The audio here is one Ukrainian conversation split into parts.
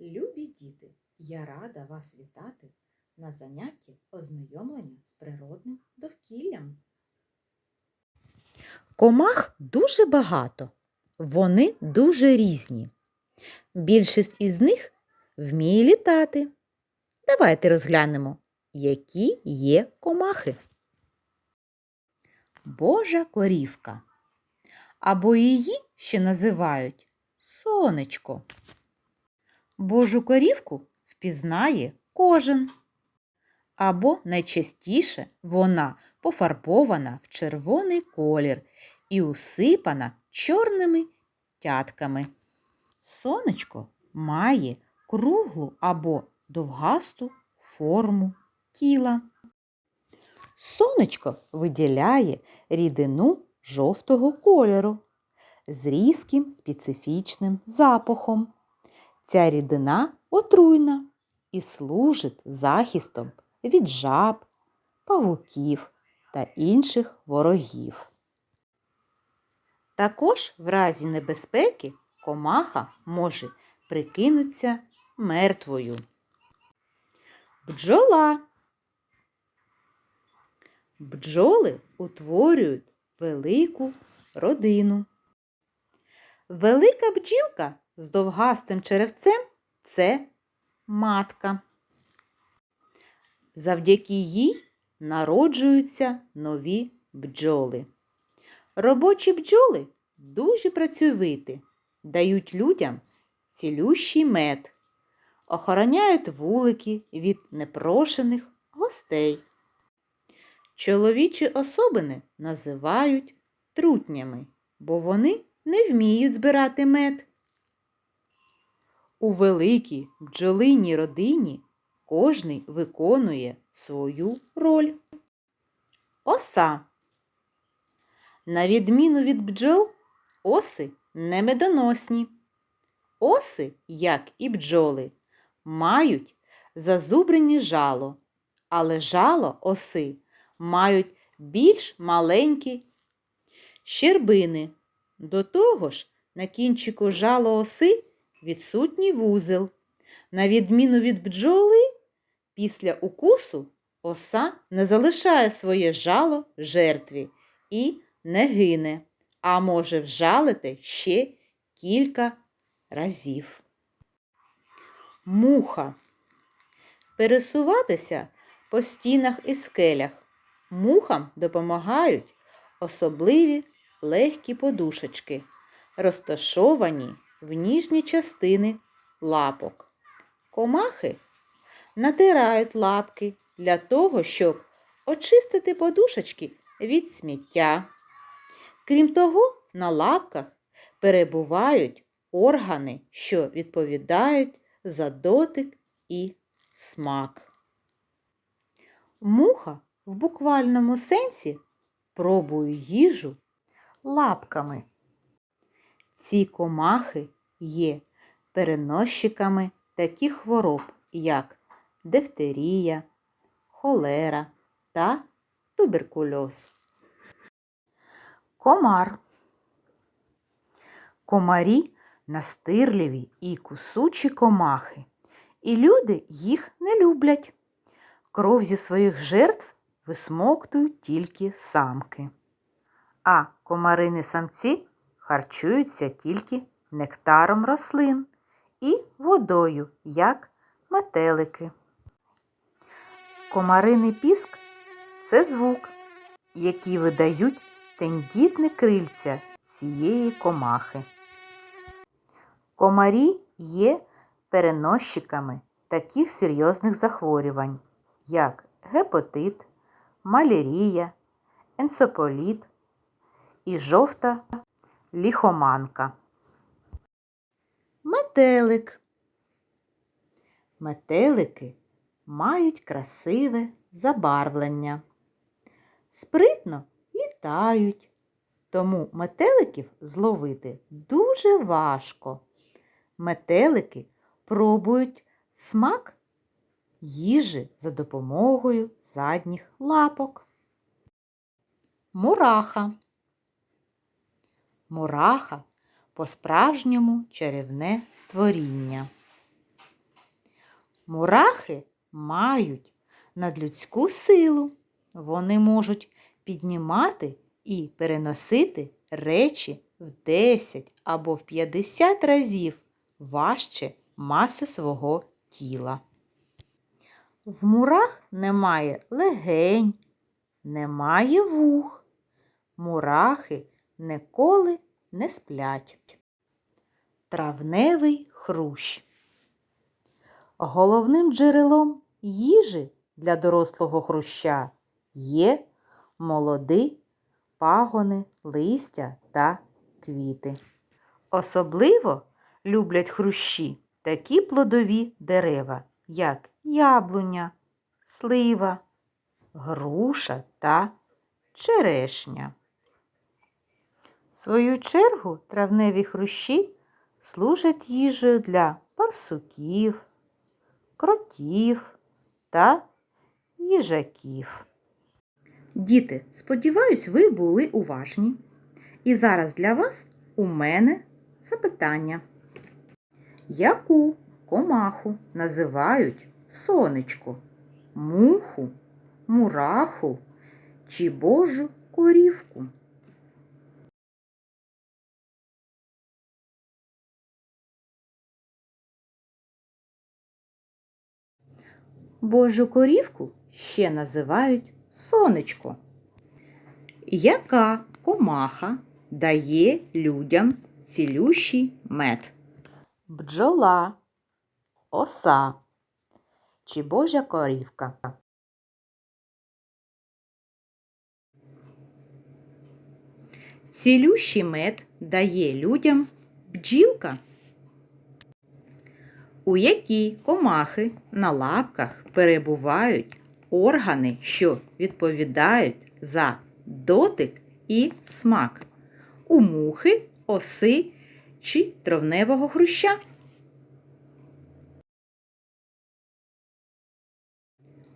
Любі діти, я рада вас вітати на занятті ознайомлення з природним довкіллям. Комах дуже багато, вони дуже різні. Більшість із них вміє літати. Давайте розглянемо, які є комахи. Божа корівка. Або її ще називають сонечко. Божу корівку впізнає кожен. Або найчастіше вона пофарбована в червоний колір і усипана чорними тятками. Сонечко має круглу або довгасту форму тіла. Сонечко виділяє рідину жовтого кольору з різким специфічним запахом. Ця рідина отруйна і служить захистом від жаб, павуків та інших ворогів. Також в разі небезпеки комаха може прикинутися мертвою. Бджола. Бджоли утворюють велику родину. Велика бджілка з довгастим черевцем це матка. Завдяки їй народжуються нові бджоли. Робочі бджоли дуже працьовиті, дають людям цілющий мед, охороняють вулики від непрошених гостей. Чоловічі особини називають трутнями, бо вони не вміють збирати мед. У великій бджолиній родині кожний виконує свою роль. Оса. На відміну від бджол, оси не медоносні. Оси, як і бджоли, мають зазубрені жало, але жало оси мають більш маленькі щербини. До того ж, на кінчику жало оси відсутній вузел. На відміну від бджоли, після укусу оса не залишає своє жало жертві і не гине, а може вжалити ще кілька разів. Муха. Пересуватися по стінах і скелях. Мухам допомагають особливі легкі подушечки, розташовані в ніжні частини лапок. Комахи натирають лапки для того, щоб очистити подушечки від сміття. Крім того, на лапках перебувають органи, що відповідають за дотик і смак. Муха в буквальному сенсі пробує їжу лапками. Ці комахи є переносчиками таких хвороб, як дифтерія, холера та туберкульоз. Комар. Комарі настирливі і кусучі комахи, і люди їх не люблять. Кров зі своїх жертв висмоктують тільки самки. А комарини самці харчуються тільки нектаром рослин і водою, як метелики. Комариний піск це звук, який видають тендітні крильця цієї комахи. Комарі є переносчиками таких серйозних захворювань, як гепатит, малярія, енцополіт і жовта ліхоманка. Метелик. Метелики мають красиве забарвлення. Спритно літають, тому метеликів зловити дуже важко. Метелики пробують смак їжі за допомогою задніх лапок. Мураха. Мураха по-справжньому чарівне створіння. Мурахи мають надлюдську силу. Вони можуть піднімати і переносити речі в 10 або в 50 разів важче маси свого тіла. В мурах немає легень, немає вух. Мурахи ніколи не сплять. Травневий хрущ. Головним джерелом їжі для дорослого хруща є молоди, пагони, листя та квіти. Особливо люблять хрущі такі плодові дерева, як яблуня, слива, груша та черешня. В свою чергу травневі хрущі служать їжею для барсуків, кротів та їжаків. Діти, сподіваюсь, ви були уважні. І зараз для вас у мене запитання. Яку комаху називають сонечко, муху, мураху чи божу корівку? Божу корівку ще називають сонечко. Яка комаха дає людям цілющий мед? Бджола, оса чи божа корівка? Цілющий мед дає людям бджілка. У якій комахи на лапках перебувають органи, що відповідають за дотик і смак. У мухи, оси чи травневого хруща.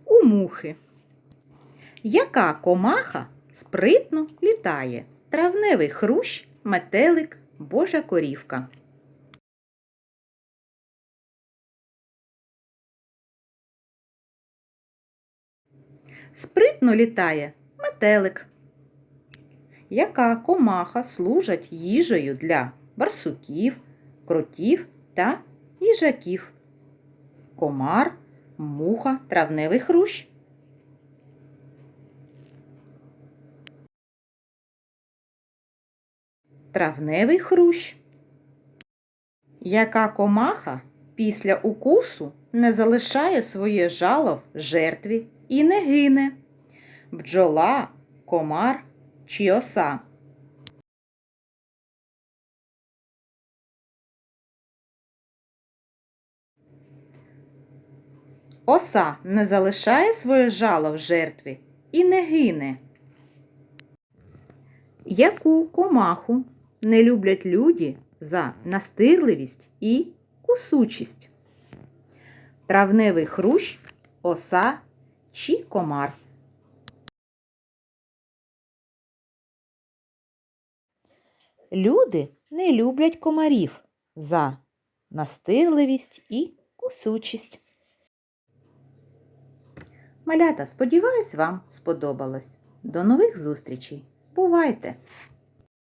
У мухи. Яка комаха спритно літає? Травневий хрущ, метелик, божа корівка. Спритно літає метелик. Яка комаха служить їжею для барсуків, кротів та їжаків? Комар, муха, травневий хрущ. Травневий хрущ. Яка комаха після укусу не залишає своє жало в жертві і не гине? Бджола, комар чи оса? Оса не залишає своє жало в жертві і не гине. Яку комаху не люблять люди за настирливість і кусучість? Травневий хрущ, оса чи комар? Люди не люблять комарів за настирливість і кусучість. Малята, сподіваюсь, вам сподобалось. До нових зустрічей. Бувайте!